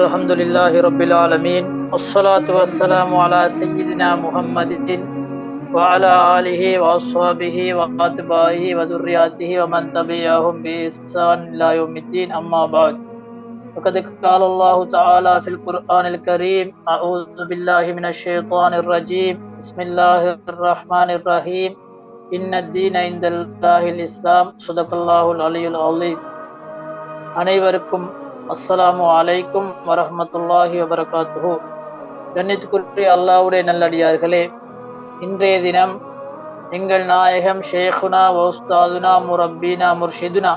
الحمد لله رب العالمين والصلاة والسلام على سيدنا محمد وعلى آله وأصحابه وأتباعه وذرياته ومن تبعهم بإحسان إلى يوم الدين أما بعد فقد قال الله تعالى في القرآن الكريم أعوذ بالله من الشيطان الرجيم بسم الله الرحمن الرحيم إن الدين عند الله الإسلام صدق الله العلي العظيم அனைவருக்கும் அஸ்ஸலாமு அலைக்கும் வரமத்துல்லாஹி வபரகாத்து கண்ணியத்துக்குரிய அல்லாவுடைய நல்லடியார்களே இன்றைய தினம் எங்கள் நாயகம் ஷேகுனா வௌஸ்தாதுனா முரப்பீனா முர்ஷிதுனா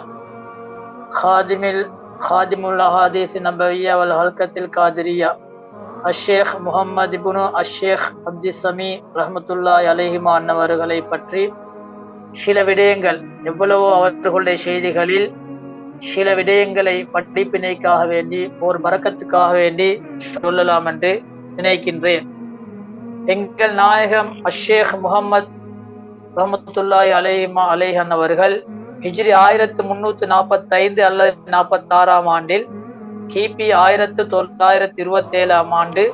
ஹாதிமில் ஹாதிமுல் அஹாதீஸ் நபவியா வல் ஹல்கத்தில் காதிரியா அஷேக் முகமது இபுனு அஷேக் அப்தி சமி அலஹிமா அலைஹிமா அன்னவர்களை பற்றி சில விடயங்கள் எவ்வளவோ அவர்களுடைய செய்திகளில் சில விடயங்களை படிப்பினைக்காக வேண்டி ஒரு பறக்கத்துக்காக வேண்டி சொல்லலாம் என்று நினைக்கின்றேன். எங்கள் நாயகம் அஷேக் முகமது ரஹமத்துல்லாய் அலேஹிமா அலேஹன் அவர்கள் ஹிஜ்ரி ஆயிரத்து முன்னூத்தி நாற்பத்தி ஐந்து அல்லது நாற்பத்தி ஆறாம் ஆண்டில் கிபி ஆயிரத்து தொள்ளாயிரத்தி இருபத்தி ஏழாம் ஆண்டு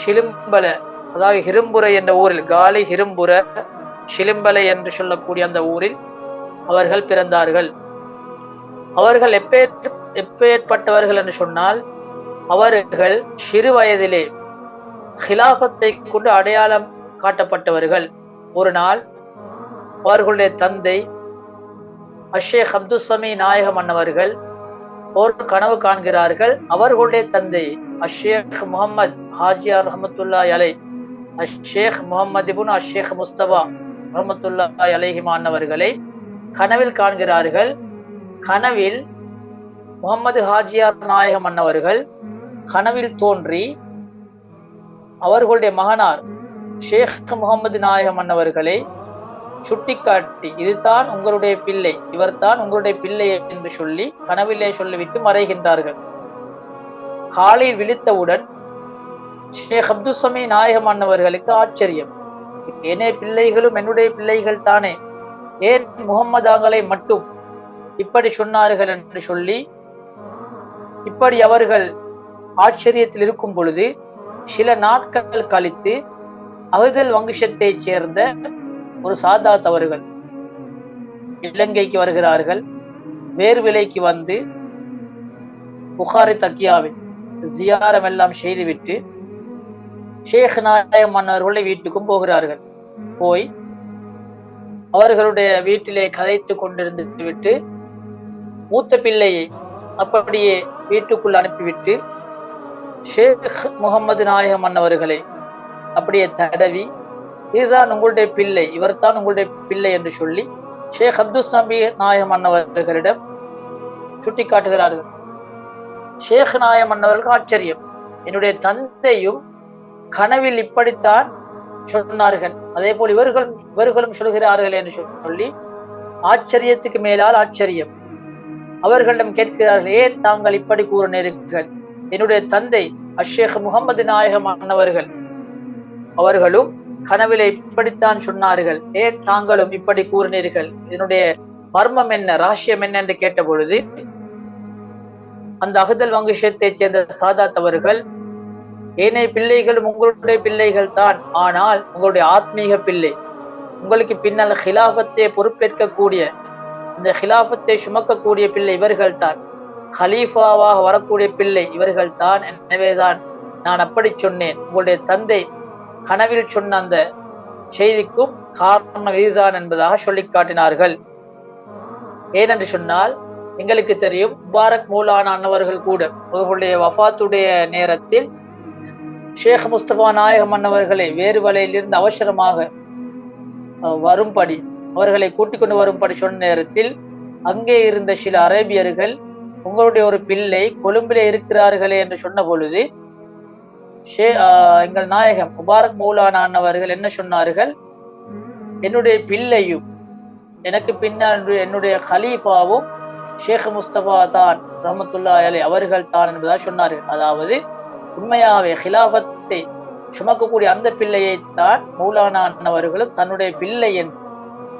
ஷிலிம்பல அதாவது ஹிரும்புரை என்ற ஊரில் காலி ஹிரும்புர ஷிலிம்பலை என்று சொல்லக்கூடிய அந்த ஊரில் அவர்கள் பிறந்தார்கள். அவர்கள் எப்பே எப்பேற்பட்டவர்கள் என்று சொன்னால் அவர்கள் சிறு வயதிலே ஹிலாபத்தை கொண்டு அடையாளம் காட்டப்பட்டவர்கள். ஒரு நாள் அவர்களுடைய தந்தை அஷேக் அப்துசமி நாயகம் மன்னவர்கள் ஒரு கனவு காண்கிறார்கள். அவர்களுடைய தந்தை அஷேக் முகமது ஹாஜியார் ரஹமத்துல்லா அலை அஷேக் முகமது இபுன் அஷேக் முஸ்தபா ரஹமத்துல்லா அலைஹிமானவர்களை கனவில் காண்கிறார்கள். கனவில் முகமது ஹாஜியார் நாயகம் அன்னவர்கள் கனவில் தோன்றி அவர்களுடைய மகனார் ஷேக் முகமது நாயகம் அன்னவர்களை சுட்டிக்காட்டி இதுதான் உங்களுடைய பிள்ளை இவர்தான் உங்களுடைய பிள்ளை என்று சொல்லி கனவிலே சொல்லிவிட்டு மறைகின்றார்கள். காலையில் விழித்தவுடன் ஷேக் அப்துசமி நாயகம் அன்னவர்களுக்கு ஆச்சரியம். என்னே பிள்ளைகளும் என்னுடைய பிள்ளைகள் தானே ஏன் முகம்மதாங்களை மட்டும் இப்படி சொன்னார்கள் என்று சொல்லி இப்படி அவர்கள் ஆச்சரியத்தில் இருக்கும் பொழுது சில நாட்கள் கழித்து அகுதல் வங்கிஷத்தைச் சேர்ந்த ஒரு சாதாத் அவர்கள் இலங்கைக்கு வருகிறார்கள். வேறு விலைக்கு வந்து புகாரி தக்கியாவில் ஜியாரம் எல்லாம் செய்துவிட்டு ஷேக் நாயகம் மன்னர்களை வீட்டுக்கும் போகிறார்கள். போய் அவர்களுடைய வீட்டிலே கதைத்து கொண்டிருந்து விட்டு மூத்த பிள்ளையை அப்படியே வீட்டுக்குள் அனுப்பிவிட்டு ஷேக் முகமது நாயகம் அன்னவர்களை அப்படியே தடவி இதுதான் உங்களுடைய பிள்ளை இவர்தான் உங்களுடைய பிள்ளை என்று சொல்லி ஷேக் அப்துல் நபி நாயகம் அன்னவர்களிடம் சுட்டி காட்டுகிறார்கள் ஷேக் நாயம் அன்னவர்களுக்கு ஆச்சரியம். என்னுடைய தந்தையும் கனவில் இப்படித்தான் சொன்னார்கள். அதே போல் இவர்களும் இவர்களும் சொல்கிறார்கள் என்று சொல்லி ஆச்சரியத்துக்கு மேலால் ஆச்சரியம். அவர்களிடம் கேட்கிறார்கள் ஏன் தாங்கள் இப்படி கூறினீர்கள். என்னுடைய தந்தை அஷேக் முகமது நாயகமானவர்கள் அவர்களும் கனவிலே இப்படித்தான் சொன்னார்கள். ஏன் தாங்களும் இப்படி கூறினீர்கள். இதனுடைய மர்மம் என்ன ரகசியம் என்ன என்று கேட்ட பொழுது அந்த அகுதல் வங்கிஷத்தைச் சேர்ந்த சாதாத் அவர்கள் ஏனைய பிள்ளைகளும் உங்களுடைய பிள்ளைகள் தான் ஆனால் உங்களுடைய ஆத்மீக பிள்ளை. உங்களுக்கு பின்னால் ஹிலாபத்தை பொறுப்பேற்கக்கூடிய இந்த ஹிலாபத்தை சுமக்கக்கூடிய பிள்ளை இவர்கள் தான் ஹலீஃபாவாக வரக்கூடிய பிள்ளை இவர்கள் தான் எனவேதான் நான் அப்படி சொன்னேன். உங்களுடைய தந்தை கனவில் சொன்ன அந்த செய்திக்கும் காரணம் இதுதான் என்பதாக சொல்லி காட்டினார்கள். ஏனென்று சொன்னால் எங்களுக்கு தெரியும் முபாரக் மூலான அன்னவர்கள் கூட அவர்களுடைய வஃபாத்துடைய நேரத்தில் ஷேக் முஸ்தபா நாயகம் அன்னவர்களை வேறு வலையிலிருந்து அவசரமாக வரும்படி அவர்களை கூட்டிக் கொண்டு வரும்படி சொன்ன நேரத்தில் அங்கே இருந்த சில அரேபியர்கள் உங்களுடைய ஒரு பிள்ளை கொழும்பிலே இருக்கிறார்களே என்று சொன்ன பொழுது ஷே எங்கள் நாயகம் முபாரக் மௌலான அவர்கள் என்ன சொன்னார்கள்? என்னுடைய பிள்ளையும் எனக்கு பின்னால் என்னுடைய ஹலீஃபாவும் ஷேக் முஸ்தபா தான் ரஹமத்துல்லா அலி அவர்கள் தான் என்பதாக சொன்னார்கள். அதாவது உண்மையாகவே ஹிலாபத்தை சுமக்கக்கூடிய அந்த பிள்ளையை தான் மௌலானா அவர்களும் தன்னுடைய பிள்ளை என்று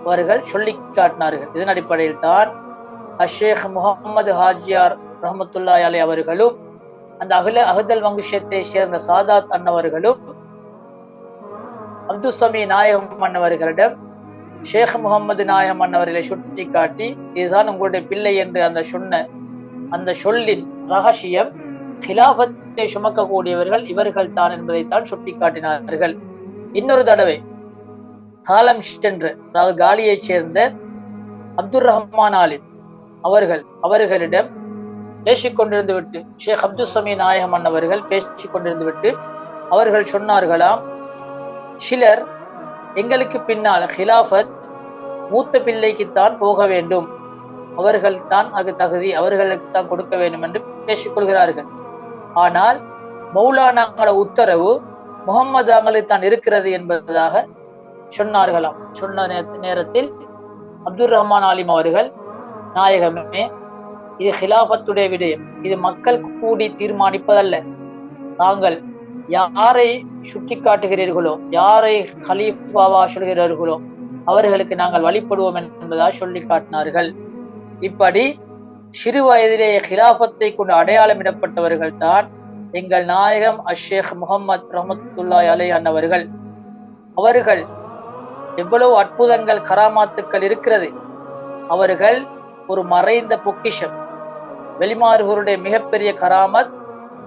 அவர்கள் சொல்லி காட்டினார்கள். இதன் அடிப்படையில் தான் அஷேக் முகமது ஹாஜியார் ரஹமத்துல்லா அலி அவர்களும் அந்த அகில அகதல் வங்குஷத்தை சேர்ந்த சாதாத் அன்னவர்களும் அப்துசமி நாயகம் அன்னவர்களிடம் ஷேக் முகமது நாயகம் அன்னவர்களை சுட்டி காட்டி இதுதான் உங்களுடைய பிள்ளை என்று அந்த சொன்ன அந்த சொல்லின் ரகசியம் ஹிலாபத்தை சுமக்கக்கூடியவர்கள் இவர்கள் தான் என்பதைத்தான் சுட்டி காட்டினார்கள். இன்னொரு தடவை காலம் சென்று அதாவது காலியைச் சேர்ந்த அப்துல் ரஹ்மான் ஆலிம் அவர்கள் அவர்களிடம் பேசிக் கொண்டிருந்து விட்டு ஷேக் அப்துல் சமீ நாயகம் அவர்கள் பேசிக் கொண்டிருந்து விட்டு அவர்கள் சொன்னார்களாம் சிலர் எங்களுக்கு பின்னால் ஹிலாஃபத் மூத்த பிள்ளைக்குத்தான் போக வேண்டும். அவர்கள் தான் அது தகுதி அவர்களுக்கு தான் கொடுக்க வேண்டும் என்று பேசிக்கொள்கிறார்கள் ஆனால் மௌலானாங்கள உத்தரவு முகம்மது அமலுக்கு தான் இருக்கிறது என்பதாக சொன்னார்களாம். சொன்ன நேரத்தில் அப்துல் ரஹ்மான் ஆலிம் அவர்கள் நாயகமே இது ஹிலாபத்துடைய விடயம். இது மக்கள் கூடி தீர்மானிப்பதல்ல. தாங்கள் யாரை சுட்டி காட்டுகிறீர்களோ யாரை ஹலீஃபாவா சொல்கிறார்களோ அவர்களுக்கு நாங்கள் வழிபடுவோம் என்பதாக சொல்லி காட்டினார்கள். இப்படி சிறு வயதிலேயே ஹிலாபத்தை கொண்டு அடையாளமிடப்பட்டவர்கள் தான் எங்கள் நாயகம் அஷேக் முகமது ரஹமத்துல்லாய் அலை அன்னவர்கள். அவர்கள் எவ்வளவு அற்புதங்கள் கராமாத்துக்கள் இருக்கிறது. அவர்கள் ஒரு மறைந்த பொக்கிஷம். வெளிமாறுகளுடைய மிகப்பெரிய கராமத்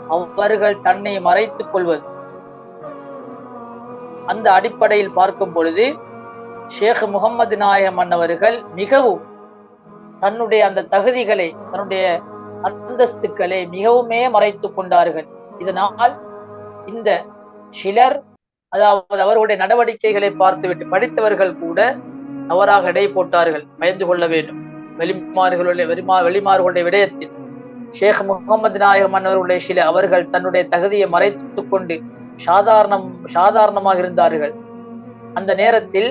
அவர்கள் தன்னை மறைத்துக் கொள்வது. அந்த அடிப்படையில் பார்க்கும் பொழுது ஷேக் முகமது நாயகம் அன்னவர்கள் மிகவும் தன்னுடைய அந்த தகுதிகளை தன்னுடைய அந்தஸ்துக்களை மிகவுமே மறைத்துக் கொண்டார்கள். இதனால் இந்த சிலர் அதாவது அவர்களுடைய நடவடிக்கைகளை பார்த்துவிட்டு படித்தவர்கள் கூட தவறாக இடை போட்டார்கள் பயந்து கொள்ள வேண்டும். வெளிமாறுகளுடைய வெளிமா வெளிமாறுகளுடைய விடயத்தில் ஷேக் முகமது நாயகம் மன்னர்களுடைய சில அவர்கள் தன்னுடைய தகுதியை மறைத்து கொண்டு சாதாரணம் சாதாரணமாக இருந்தார்கள். அந்த நேரத்தில்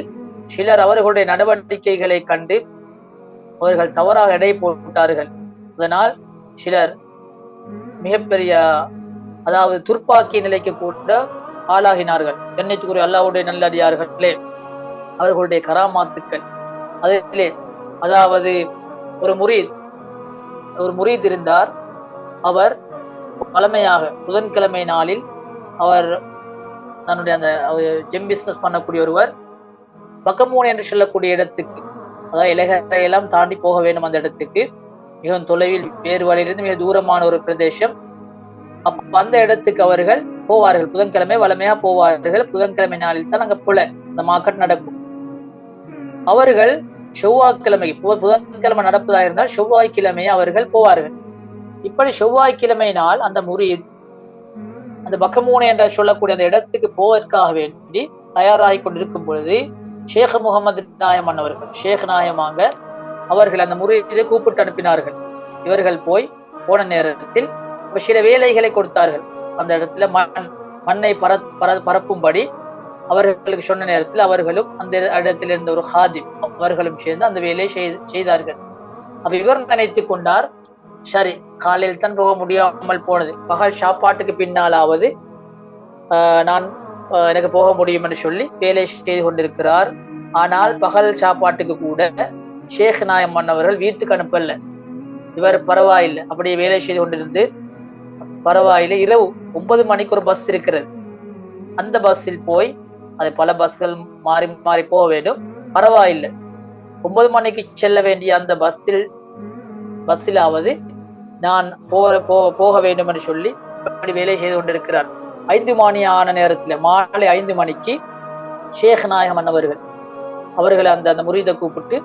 சிலர் அவர்களுடைய நடவடிக்கைகளை கண்டு அவர்கள் தவறாக எடை போட்டார்கள். அதனால் சிலர் மிகப்பெரிய அதாவது துர்ப்பாக்கிய நிலைக்கு கூட ஆளாகினார்கள். கண்ணியத்துக்குரிய அல்லாவுடைய நல்லடியார்களே அவர்களுடைய கராமாத்துக்கள். அதிலே அதாவது ஒரு முரீத் ஒரு முரீத் இருந்தார். அவர் பழமையாக புதன்கிழமை நாளில் அவர் தன்னுடைய அந்த ஜெம் பிஸ்னஸ் பண்ணக்கூடிய ஒருவர் பக்கமூன் என்று சொல்லக்கூடிய இடத்துக்கு அதாவது இலகரை எல்லாம் தாண்டி போக வேண்டும் அந்த இடத்துக்கு. மிகவும் தொலைவில் வேறு வழியிலிருந்து மிக தூரமான ஒரு பிரதேசம். அப்ப அந்த இடத்துக்கு அவர்கள் போவார்கள். புதன்கிழமை வளமையா போவார்கள். புதன்கிழமை நாளில் தான் அங்க புல இந்த மார்க்கெட் நடக்கும். அவர்கள் செவ்வாய்க்கிழமை புதன்கிழமை நடப்பதா இருந்தால் செவ்வாய்க்கிழமை அவர்கள் போவார்கள். இப்படி செவ்வாய்க்கிழமை நாள் அந்த முறியீத் அந்த பக்கமூனை என்ற சொல்லக்கூடிய அந்த இடத்துக்கு போவதற்காக வேண்டி தயாராகி கொண்டிருக்கும் பொழுது ஷேக் முகமது நாயமன் அவர்கள் ஷேக் நாயமாங்க அவர்கள் அந்த முறையிலே கூப்பிட்டு அனுப்பினார்கள். இவர்கள் போய் போன நேரத்தில் சில வேலைகளை கொடுத்தார்கள். அந்த இடத்துல மண் மண்ணை பர பர பரப்பும்படி அவர்களுக்கு சொன்ன நேரத்தில் அவர்களும் அந்த இடத்தில் இருந்த ஒரு ஹாதிம் அவர்களும் சேர்ந்து அந்த வேலையை செய்தார்கள். அப்ப இவர் நினைத்து கொண்டார் சரி காலையில் தான் போக முடியாமல் போனது. பகல் சாப்பாட்டுக்கு பின்னாலாவது நான் எனக்கு போக முடியும் என்று சொல்லி வேலை செய்து கொண்டிருக்கிறார். ஆனால் பகல் சாப்பாட்டுக்கு கூட ஷேக் நாயம்மன் அவர்கள் வீட்டுக்கு அனுப்பல. இவர் பரவாயில்லை. அப்படியே வேலை செய்து கொண்டிருந்து பரவாயில்லை. இரவு ஒன்பது மணிக்கு ஒரு பஸ் இருக்கிறது. அந்த பஸ்ஸில் போய் அது பல பஸ்கள் மாறி மாறி போக வேண்டும். பரவாயில்லை. ஒன்பது மணிக்கு செல்ல வேண்டிய அந்த பஸ்ஸில் பஸ்ஸிலாவது நான் போக போக வேண்டும் என்று சொல்லி அப்படி வேலை செய்து கொண்டிருக்கிறார். ஐந்து மணி ஆன நேரத்துல மாலை ஐந்து மணிக்கு ஷேக் நாயகம் அண்ணவர்கள் அவர்களை அந்த அந்த முறியதை கூப்பிட்டு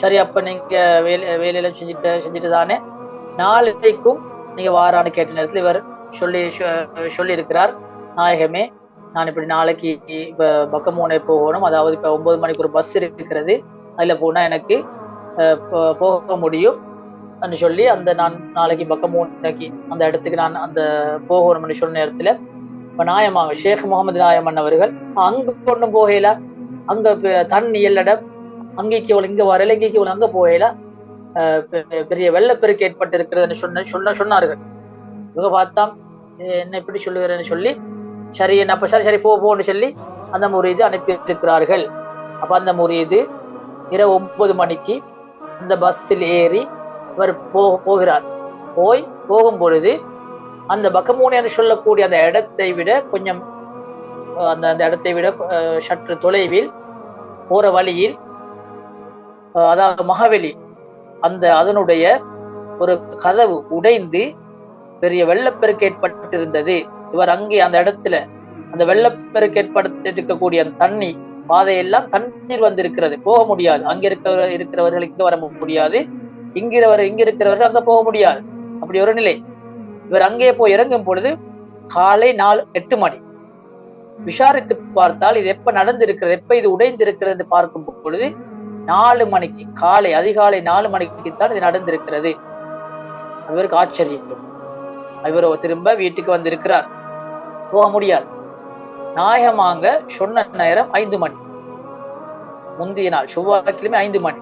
சரி அப்ப நீங்க வேலை வேலையில செஞ்சுட்டு செஞ்சுட்டு தானே? நாளைக்கும் நீங்க வாரான்னு கேட்ட நேரத்தில் இவர் சொல்லி சொல்லி இருக்கிறார் நாயகமே நான் இப்படி நாளைக்கு இப்ப பக்கமூனை போகணும். அதாவது இப்ப ஒன்பது மணிக்கு ஒரு பஸ் இருக்கிறது. அதுல போனா எனக்கு போக முடியும் சொல்லி அந்த நான் நாளைக்கு பக்கமூனைக்கு அந்த இடத்துக்கு நான் அந்த போகணும்னு சொன்ன நேரத்துல இப்ப நாயமாக ஷேக் முகமது நாயமன் அவர்கள் அங்க கொண்டு போகல. அங்க தண்ணி எல்லடம் அங்கேக்கு இங்க வரல இங்கேக்கு அங்க போகல. பெரிய வெள்ளப்பெருக்கு ஏற்பட்டு இருக்கிறதுன்னு சொன்ன சொன்ன சொன்னார்கள். இவங்க பார்த்தா என்ன இப்படி சொல்லுகிறேன்னு சொல்லி சரி என்ன அப்ப சரி சரி போ போன்னு சொல்லி அந்த முறியது அனுப்பி இருக்கிறார்கள் அப்ப அந்த முறியது இரவு ஒன்பது மணிக்கு அந்த பஸ்ஸில் ஏறி இவர் போ போகிறார். போய் போகும் பொழுது அந்த பக்கமூனி என்று சொல்லக்கூடிய அந்த இடத்தை விட கொஞ்சம் அந்த அந்த இடத்தை விட சற்று தொலைவில் போற வழியில் அதாவது மகவெளி அந்த அதனுடைய ஒரு கதவு உடைந்து பெரிய வெள்ளப்பெருக்கு ஏற்பட்டிருந்தது இவர் அங்கே அந்த இடத்துல அந்த வெள்ளப்பெருக்கு ஏற்படுத்திருக்கக்கூடிய அந்த தண்ணி பாதையெல்லாம் தண்ணீர் வந்திருக்கிறது. போக முடியாது. அங்க இருக்கிற இருக்கிறவர்கள் இங்க வர முடியாது. இங்கிறவர் இங்க இருக்கிறவர்கள் அங்க போக முடியாது. அப்படி ஒரு நிலை. இவர் அங்கே போய் இறங்கும் பொழுது காலை நாலு எட்டு மணி. விசாரித்து பார்த்தால் இது எப்ப நடந்திருக்கிறது எப்ப இது உடைந்திருக்கிறது பார்க்கும் பொழுது நாலு மணிக்கு காலை அதிகாலை நாலு மணிக்கு தான் இது நடந்திருக்கிறது. இவருக்கு ஆச்சரியம் இவர் திரும்ப வீட்டுக்கு வந்திருக்கிறார். போக முடியாது. நாயகமாங்க சொன்ன நேரம் ஐந்து மணி. முந்தைய நாள் செவ்வாய்க்கிழமை ஐந்து மணி.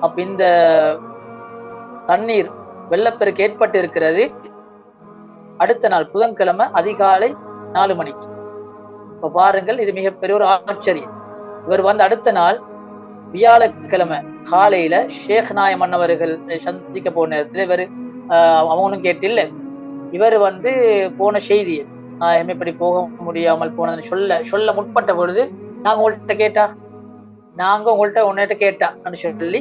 அப்ப இந்த தண்ணீர் வெள்ளப்பெருக்கு ஏற்பட்டு இருக்கிறது. அடுத்த நாள் புதன்கிழமை அதிகாலை நாலு மணிக்கு. இப்ப பாருங்கள் இது மிகப்பெரிய ஒரு ஆச்சரியம். இவர் வந்து அடுத்த நாள் வியாழக்கிழமை காலையில ஷேக் நாயமன் அவர்கள் சந்திக்க போன நேரத்தில் இவர் அவனும் கேட்டில்ல. இவர் வந்து போன செய்தி நான் இப்படி போக முடியாமல் போனதுன்னு சொல்ல சொல்ல முற்பட்ட பொழுது நாங்க உங்கள்கிட்ட கேட்டா நாங்க உங்கள்கிட்ட உன்னிட்ட கேட்டான்னு சொல்லி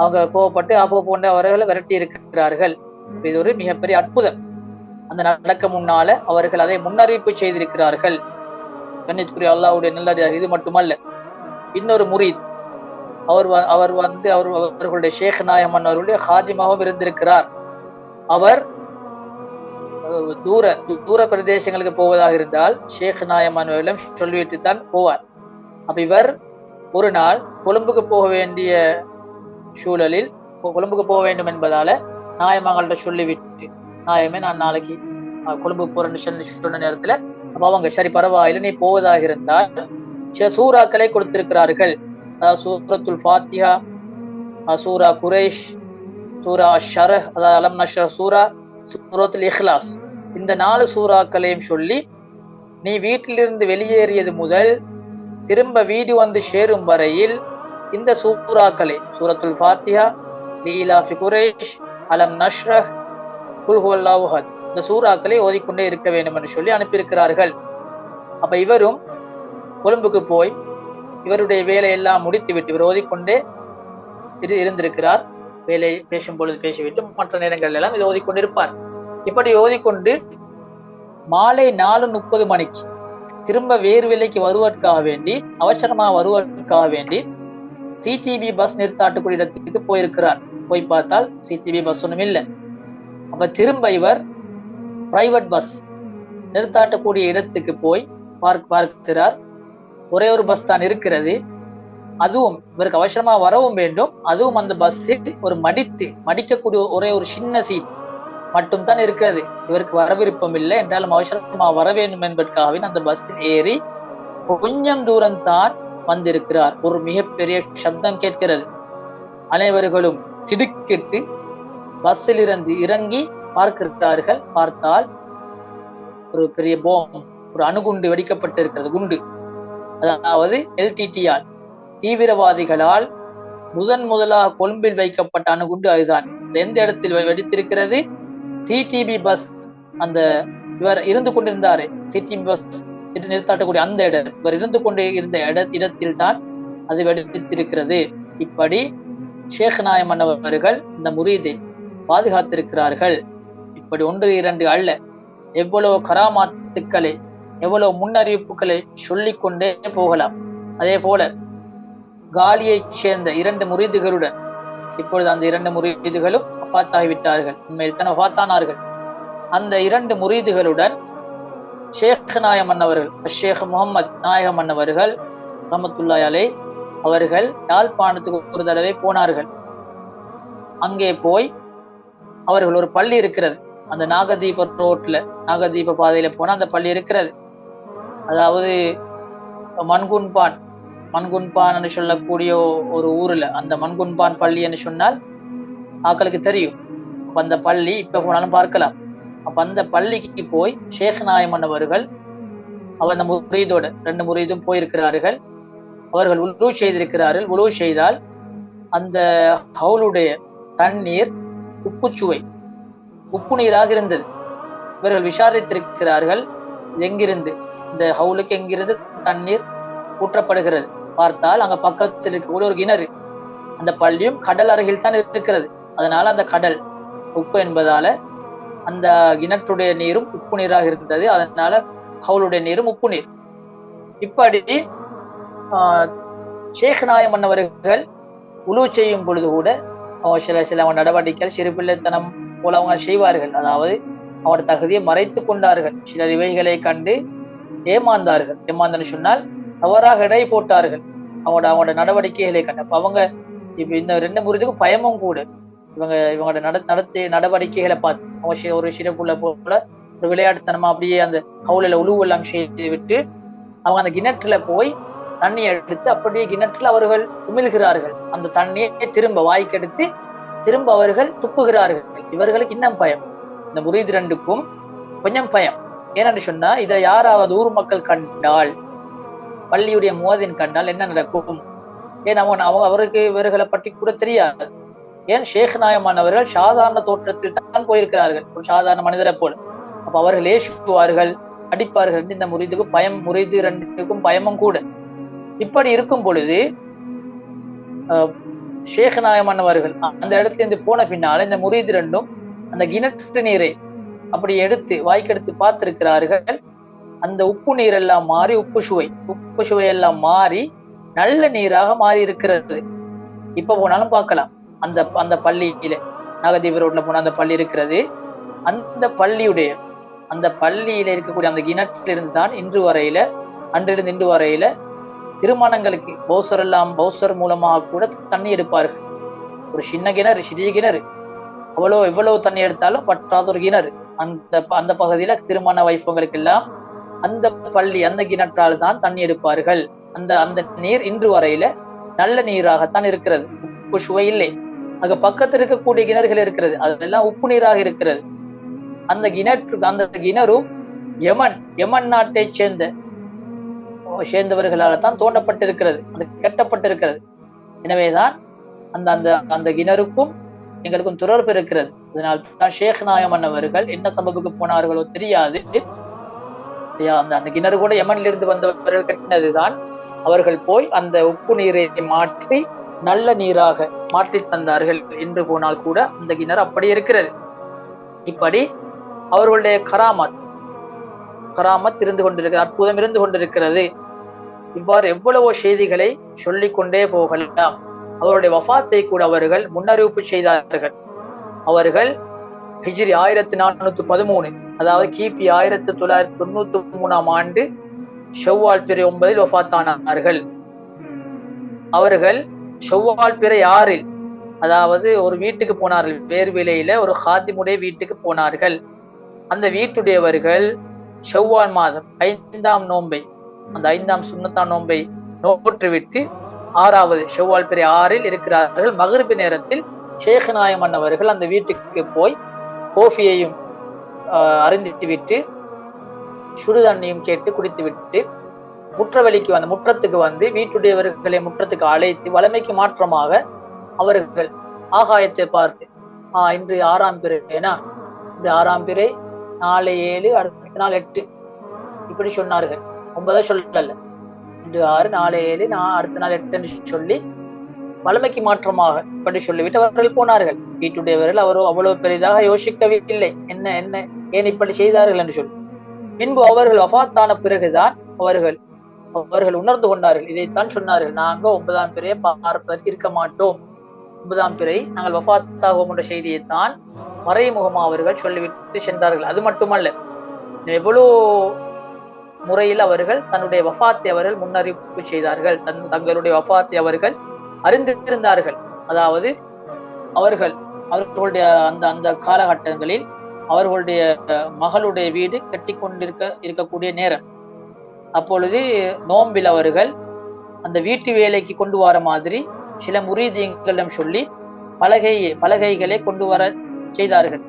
அவங்க கோவப்பட்டு அப்போ போன்ற அவர்களை விரட்டி இருக்கிறார்கள். இது ஒரு மிகப்பெரிய அற்புதம். அந்த நடக்க முன்னால அவர்கள் அதை முன்னறிவிப்பு செய்திருக்கிறார்கள். கண்ணியத்துக்குரிய அல்லாவுடைய நல்ல இது மட்டுமல்ல. இன்னொரு முறி அவர் வ- அவர் வந்து அவர் அவர்களுடைய ஷேக் நாயமன் அவர்களுடைய ஹாதிமாகவும் இருந்திருக்கிறார். அவர் தூர தூர பிரதேசங்களுக்கு போவதாக இருந்தால் ஷேக் நாயமன் அவர்களிடம் சொல்லிவிட்டு தான் போவார். அப்ப இவர் ஒரு நாள் கொழும்புக்கு போக வேண்டிய சூழலில் கொழும்புக்கு போக வேண்டும் என்பதால நாயமங்கள்ட்ட சொல்லிவிட்டு நாயமே நான் நாளைக்கு கொழும்பு போறேன்னு சொன்ன நேரத்துல அப்ப அவங்க சரி பரவாயில்லை நீ போவதாக இருந்தால் சில சூறாக்களை கொடுத்திருக்கிறார்கள். சூரத்துல் ஃபாத்திஹா சூரா குரேஷ் சூரா ஷரஹ் அதாவது அலம் நஷ்ர சூரா சூரத்துல் இஹ்லாஸ் இந்த நாலு சூறாக்களையும் சொல்லி நீ வீட்டிலிருந்து வெளியேறியது முதல் திரும்ப வீடு வந்து சேரும் வரையில் இந்த சூறாக்களை சூரத்துல் ஃபாத்திஹா லீலாஃபி குரேஷ் அலம் நஷ்ரஹ் குல்ஹுல்லாஹத் இந்த சூறாக்களை ஓதிக்கொண்டே இருக்க வேண்டும் என்று சொல்லி அனுப்பியிருக்கிறார்கள் அப்ப இவரும் கொழும்புக்கு போய் இவருடைய வேலையெல்லாம் முடித்துவிட்டு இவர் ஓதிக்கொண்டே இரு இருந்திருக்கிறார். வேலை பேசும் பொழுது பேசிவிட்டு மற்ற நேரங்கள் எல்லாம் இதை ஓதிக்கொண்டிருப்பார். இப்படி ஓதிக்கொண்டு மாலை நாலு முப்பது மணிக்கு திரும்ப வேறு வேலைக்கு வருவதற்காக வேண்டி அவசரமாக வருவதற்காக வேண்டி சிடிபி பஸ் நிறுத்தாட்டக்கூடிய இடத்துக்கு போயிருக்கிறார். போய் பார்த்தால் சிடிபி பஸ் ஒன்றும் இல்லை. அப்ப திரும்ப இவர் பிரைவேட் பஸ் நிறுத்தாட்டக்கூடிய இடத்துக்கு போய் பார்க் பார்க்கிறார். ஒரே ஒரு பஸ் தான் இருக்கிறது. அதுவும் இவருக்கு அவசரமா வரவும் வேண்டும். அதுவும் அந்த பஸ்ஸில் ஒரு மடித்து மடிக்கக்கூடிய ஒரே ஒரு சின்ன சீட் மட்டும் தான் இருக்கிறது. இவருக்கு வர விருப்பம் இல்லை. என்றாலும் அவசரமா வர வேண்டும் என்பதற்காகவே அந்த பஸ்ஸில் ஏறி கொஞ்சம் தூரம் தான் வந்திருக்கிறார். ஒரு மிகப்பெரிய சப்தம் கேட்கிறது. அனைவர்களும் திடுக்கிட்டு பஸ்ஸில் இருந்து இறங்கி பார்க்கிறார்கள். பார்த்தால் ஒரு பெரிய போம் ஒரு அணுகுண்டு வெடிக்கப்பட்டிருக்கிறது. குண்டு. அதாவது எல்டிடிஆர் தீவிரவாதிகளால் முதன் முதலாக கொழும்பில் வைக்கப்பட்ட அணுகுண்டு அதுதான். எந்த இடத்தில் வெடித்திருக்கிறது? சிடிபி பஸ் அந்த இவர் இருந்து கொண்டிருந்தாரு. சிடிபி பஸ் என்று நிறுத்தாட்டக்கூடிய அந்த இடம். இவர் இருந்து கொண்டு இருந்த இட இடத்தில் தான் அது வெடித்திருக்கிறது. இப்படி ஷேக் நாயமன் அவர்கள் இந்த முரீதை பாதுகாத்திருக்கிறார்கள். இப்படி ஒன்று இரண்டு அல்ல. எவ்வளவு கராமாத்துக்களை எவ்வளவு முன்னறிவிப்புகளை சொல்லிக்கொண்டே போகலாம். அதே போல காலியைச் சேர்ந்த இரண்டு முரீதுகளுடன் இப்பொழுது அந்த இரண்டு முறிதுகளும் அஃபாத்தாகிவிட்டார்கள் உண்மையில் தன வஃபாத்தானார்கள் அந்த இரண்டு முரீதுகளுடன் ஷேக் நாயம் அன்னவர்கள் ஷேக் முகமது நாயகம் அன்னவர்கள் ரஹமத்துல்லாஹி அலை அவர்கள் யாழ்ப்பாணத்துக்கு ஒரு தடவை போனார்கள். அங்கே போய் அவர்கள் ஒரு பள்ளி இருக்கிறது. அந்த நாகதீப ரோட்ல நாகதீப பாதையில போனா அந்த பள்ளி இருக்கிறது. அதாவது மண்குன்பான் மண்குன்பான் சொல்லக்கூடிய ஒரு ஊர்ல அந்த மண்குன்பான் பள்ளி என்று சொன்னால் ஆக்களுக்கு தெரியும். அப்ப அந்த பள்ளி இப்ப போனாலும் பார்க்கலாம். அப்ப அந்த பள்ளிக்கு போய் ஷேக் நாயமன் அவர்கள் அவர் அந்த முரீதோட ரெண்டு முரீதும் போயிருக்கிறார்கள். அவர்கள் உழு செய்திருக்கிறார்கள். உழு செய்தால் அந்த ஹவுலுடைய தண்ணீர் உப்புச்சுவை உப்பு நீராக இருந்தது. இவர்கள் விசாரித்திருக்கிறார்கள் எங்கிருந்து? இந்த ஹவுலுக்கு எங்கிருந்து தண்ணீர் ஊற்றப்படுகிறது. பார்த்தால் அங்க பக்கத்தில் இருக்கக்கூடிய ஒரு கிணறு. அந்த பள்ளியும் கடல் அருகில் தான் இருக்கிறது. அதனால அந்த கடல் உப்பு என்பதால அந்த கிணற்றுடைய நீரும் உப்பு நீராக இருந்தது. அதனால ஹவுலுடைய நீரும் உப்பு நீர். இப்படி ஷேக் நாயமன் அவர்கள் உழு செய்யும் பொழுது கூட அவங்க சில சில அவங்க நடவடிக்கைகள் சிறுபிள்ளைத்தனம் போல அவங்க செய்வார்கள். அதாவது அவர் தகுதியை மறைத்து கொண்டார்கள். சிலர் இவைகளை கண்டு ஏமாந்தார்கள். ஏமாந்தன்னு சொன்னால் தவறாக இடை போட்டார்கள். அவங்களோட அவங்களோட நடவடிக்கைகளை கண்டு அவங்க இப்ப இந்த ரெண்டு முறைக்கும் பயமும் கூட. இவங்க இவங்களோட நட நடத்தி நடவடிக்கைகளை பார்த்து அவங்க ஒரு சிறப்புள்ள போல ஒரு விளையாட்டுத்தனமா அப்படியே அந்த கவுலில உழுவெல்லாம் செய்து விட்டு அவங்க அந்த கிணற்றுல போய் தண்ணியை எடுத்து அப்படியே கிணற்றில் அவர்கள் உமிழ்கிறார்கள் அந்த தண்ணியை திரும்ப வாய்க்கெடுத்து திரும்ப அவர்கள் துப்புகிறார்கள். இவர்களுக்கு இன்னும் பயம். இந்த முரீது ரெண்டுக்கும் கொஞ்சம் பயம். ஏன்னு சொன்னா இதை யாராவது ஊர் மக்கள் கண்டால் பள்ளியுடைய மோதின் கண்டால் என்ன நடக்கும்? ஏன் அவன் அவங்க அவருக்கு இவர்களை பற்றி கூட தெரியாது. ஏன் ஷேக் நாயமான் அவர்கள் சாதாரண தோற்றத்தில் தான் போயிருக்கிறார்கள்? ஒரு சாதாரண மனிதரை போல. அப்ப அவர்கள் ஏசுவார்கள் அடிப்பார்கள் என்று இந்த முறிதுக்கு பயம் முறிது ரெண்டுக்கும் பயமும் கூட. இப்படி இருக்கும் பொழுது அஹ், ஷேக் நாயமான் அவர்கள் அந்த இடத்துல இருந்து போன பின்னால இந்த முறிது ரெண்டும் அந்த கிணற்று நீரை அப்படி எடுத்து வாய்க்கெடுத்து பார்த்திருக்கிறார்கள். அந்த உப்பு நீர் எல்லாம் மாறி உப்பு சுவை உப்பு சுவை எல்லாம் மாறி நல்ல நீராக மாறி இருக்கிறது இப்ப போனாலும் பார்க்கலாம். அந்த அந்த பள்ளியில நாகதீப ரோட்ல போன அந்த பள்ளி இருக்கிறது. அந்த பள்ளியுடைய அந்த பள்ளியில இருக்கக்கூடிய அந்த கிணற்றிலிருந்து தான் இன்று வரையில அன்றிலிருந்து இன்று வரையில திருமணங்களுக்கு பௌசர் எல்லாம் பௌசர் மூலமாக கூட தண்ணி எடுப்பார்கள். ஒரு சின்ன கிணறு சிறிய கிணறு. அவ்வளோ எவ்வளவு தண்ணி எடுத்தாலும் பற்றாத ஒரு கிணறு. அந்த அந்த பகுதியில திருமண வைஃபங்களுக்கு எல்லாம் அந்த பள்ளி அந்த கிணற்றால் தான் தண்ணி எடுப்பார்கள். அந்த அந்த நீர் இன்று வரையில நல்ல நீராகத்தான் இருக்கிறது. உப்பு சுவை இல்லை. அங்க பக்கத்தில் இருக்கக்கூடிய கிணறுகள் இருக்கிறது. அதெல்லாம் உப்பு நீராக இருக்கிறது. அந்த கிணற்று அந்த கிணறும் யமன் யமன் நாட்டை சேர்ந்த சேர்ந்தவர்களால் தான் தோண்டப்பட்டிருக்கிறது. அது கட்டப்பட்டிருக்கிறது. எனவேதான் அந்த அந்த அந்த கிணறுக்கும் எங்களுக்கும் தொடர்பு இருக்கிறது. அதனால் தான் ஷேக் நாயம் அவர்கள் என்ன சபபுக்கு போனார்களோ தெரியாது. அந்த அந்த கிணறு கூட யமன்ல இருந்து வந்தவர்கள் கட்டினதுதான். அவர்கள் போய் அந்த உப்பு நீரை மாற்றி நல்ல நீராக மாற்றி தந்தார்கள் என்று போனால் கூட அந்த கிணறு அப்படி இருக்கிறது. இப்படி அவர்களுடைய கராமத் கராமத் இருந்து கொண்டிருக்கிறது அற்புதம் இருந்து கொண்டிருக்கிறது. இவ்வாறு எவ்வளவோ செய்திகளை சொல்லிக் கொண்டே போகலாம். அவருடைய வஃபாத்தை கூட அவர்கள் முன்னறிவிப்பு செய்தார்கள். அவர்கள் ஹிஜ்ரி ஆயிரத்தி நானூத்தி பதிமூணு அதாவது கிபி ஆயிரத்தி தொள்ளாயிரத்தி தொண்ணூத்தி மூணாம் ஆண்டு ஷவ்வால் பிறை ஒன்பதில் வஃத்தானார்கள். அவர்கள் ஷவ்வால் பிறை ஆறில் அதாவது ஒரு வீட்டுக்கு போனார்கள். வேறு விலையில ஒரு ஹாத்திமுடைய வீட்டுக்கு போனார்கள். அந்த வீட்டுடையவர்கள் ஷவ்வால் மாதம் ஐந்தாம் நோன்பை அந்த ஐந்தாம் சுண்ணத்தாம் நோன்பை நோற்றுவிட்டு ஆறாவது ஷவ்வால் பிறை ஆறில் இருக்கிறார்கள். மகரிபு நேரத்தில் ஷேக் நாயமன் அவர்கள் அந்த வீட்டுக்கு போய் கோஃபியையும் ஆஹ், அருந்தித்து விட்டு சுடுதண்ணியும் கேட்டு குடித்து விட்டு முற்றவெளிக்கு வந்து முற்றத்துக்கு வந்து வீட்டுடையவர்களை முற்றத்துக்கு அழைத்து வளமைக்கு மாற்றமாக அவர்கள் ஆகாயத்தை பார்த்து ஆஹ் இன்று ஆறாம் பிறை ஏன்னா இன்று ஆறாம் பிறை நாலு ஏழு அடுத்த நாள் எட்டு. இப்படி சொன்னார்கள். ஒன்பதை சொல்லல ரெண்டு ஆறு நாலு ஏழு நான் அடுத்த நாள் எட்டுன்னு சொல்லி வளமைக்கு மாற்றமாக இப்படி சொல்லிவிட்டு அவர்கள் போனார்கள். வீட்டுடையவர்கள் அவர் அவ்வளவு பெரிதாக யோசிக்கவில்லை. என்ன என்ன ஏன் இப்படி செய்தார்கள் என்று சொல்லி. பின்பு அவர்கள் வஃபாத்தான பிறகுதான் அவர்கள் அவர்கள் உணர்ந்து கொண்டார்கள். இதைத்தான் சொன்னார்கள். நாங்க ஒன்பதாம் பிறையை பார்ப்பதற்கு இருக்க மாட்டோம். ஒன்பதாம் பிறை நாங்கள் வஃபாத்தாகுவோம் என்ற செய்தியைத்தான் மறைமுகமா அவர்கள் சொல்லிவிட்டு சென்றார்கள். அது மட்டுமல்ல எவ்வளோ முறையில் அவர்கள் தன்னுடைய வஃபாத்தை அவர்கள் முன்னறிவிப்பு செய்தார்கள். தன் தங்களுடைய வஃபாத்தை அவர்கள் அறிந்திருந்தார்கள். அதாவது அவர்கள் அவர்களுடைய அந்த அந்த காலகட்டங்களில் அவர்களுடைய மகளுடைய வீடு கட்டி கொண்டிருக்க இருக்கக்கூடிய நேரம். அப்பொழுது நோம்பில் அவர்கள் அந்த வீட்டு வேலைக்கு கொண்டு வர மாதிரி சில முரீதியங்களிடம் சொல்லி பலகை பலகைகளை கொண்டு வர செய்தார்கள்.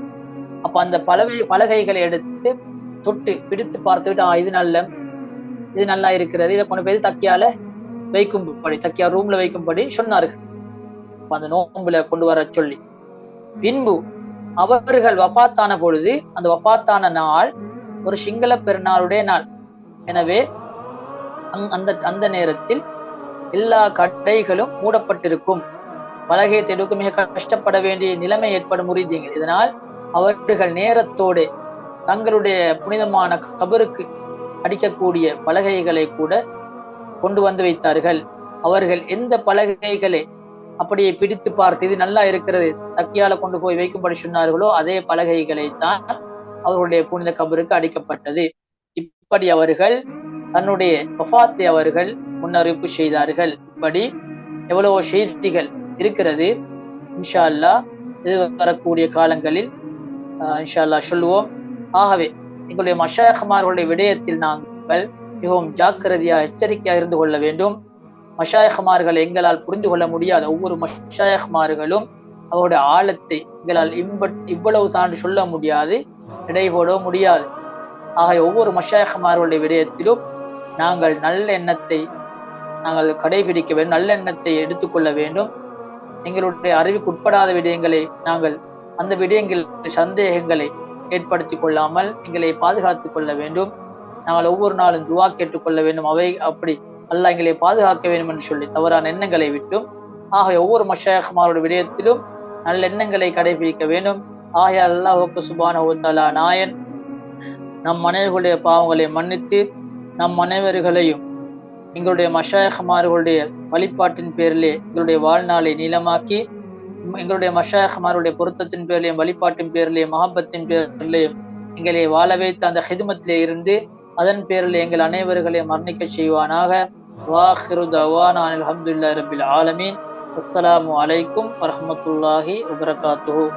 அப்ப அந்த பலகை பலகைகளை எடுத்து தொட்டு பிடித்து பார்த்துவிட்டு ஆ இது நல்ல இது நல்லா இருக்கிறது. இதை கொண்டு போய் தக்கியால வைக்கும்படி தக்கியா ரூம்ல வைக்கும்படி சொன்னார்கள். அந்த நோம்புல கொண்டு வர சொல்லி. பின்பு அவர்கள் வப்பாத்தான பொழுது அந்த வப்பாத்தான நாள் ஒரு சிங்கள பெருநாளுடைய நாள். எனவே அந்த அந்த நேரத்தில் எல்லா கடைகளும் மூடப்பட்டிருக்கும். பலகையை தெடுக்க மிக கஷ்டப்பட வேண்டிய நிலைமை ஏற்படும் உறுதிங்க இதனால் அவர்கள் நேரத்தோடு தங்களுடைய புனிதமான கபருக்கு அடிக்கக்கூடிய பலகைகளை கூட கொண்டு வந்து வைத்தார்கள். அவர்கள் எந்த பலகைகளை அப்படியே பிடித்து பார்த்து இது நல்லா இருக்கிறது தக்கியால கொண்டு போய் வைக்கும்படி சொன்னார்களோ அதே பலகைகளை தான் அவர்களுடைய புனித கபருக்கு அடிக்கப்பட்டது. இப்படி அவர்கள் தன்னுடைய வஃபாத்தை அவர்கள் முன்னறிவிப்பு செய்தார்கள். இப்படி எவ்வளவோ செய்திகள் இருக்கிறது. இன்ஷா அல்லா இது வரக்கூடிய காலங்களில் இன்ஷா அல்லா சொல்லுவோம். ஆகவே எங்களுடைய மஷாயகமார்களுடைய விடயத்தில் நாங்கள் மிகவும் ஜாக்கிரதையாக எச்சரிக்கையாக இருந்து கொள்ள வேண்டும். மஷாயகமார்களை எங்களால் புரிந்து கொள்ள முடியாத ஒவ்வொரு மஷாயகமார்களும் அவருடைய ஆழத்தை எங்களால் இம்ப இவ்வளவு தாண்டி சொல்ல முடியாது இடைபோட முடியாது. ஆக ஒவ்வொரு மஷாயகமார்களுடைய விடயத்திலும் நாங்கள் நல்ல எண்ணத்தை நாங்கள் கடைபிடிக்க வேண்டும் நல்ல எண்ணத்தை எடுத்துக்கொள்ள வேண்டும். எங்களுடைய அறிவுக்கு உட்படாத விடயங்களை நாங்கள் அந்த விடயங்கள் சந்தேகங்களை ஏற்படுத்தி கொள்ளாமல் எங்களை பாதுகாத்துக் கொள்ள வேண்டும். நாங்கள் ஒவ்வொரு நாளும் துவா கேட்டுக்கொள்ள வேண்டும். அவை அப்படி அல்ல எங்களை பாதுகாக்க வேண்டும் என்று சொல்லி தவறான எண்ணங்களை விட்டும். ஆகவே ஒவ்வொரு மஷாயகுமாரோட விடயத்திலும் நல்ல எண்ணங்களை கடைபிடிக்க வேண்டும். ஆகிய அல்லாஹுக்கு சுபான தலா நாயன் நம் மனைவிகளுடைய பாவங்களை மன்னித்து நம் அனைவர்களையும் எங்களுடைய மஷாயகுமார்களுடைய வழிபாட்டின் பேரிலே எங்களுடைய வாழ்நாளை நீளமாக்கி எங்களுடைய மஷாயகுமாருடைய பொருத்தத்தின் பேரிலையும் வழிபாட்டின் பேரிலையும் மகப்பத்தின் பேர்லேயும் எங்களை வாழ வைத்த அந்த ஹிதுமத்திலே இருந்து அதன் பேரில் எங்கள் அனைவர்களையும் மரணிக்க செய்வானாக. வாஹிரு தவான் அலமதுல்லா ரபில் ஆலமீன். அஸ்ஸலாமு அலைக்கும் வரமத்துல்லாஹி வபரகாத்து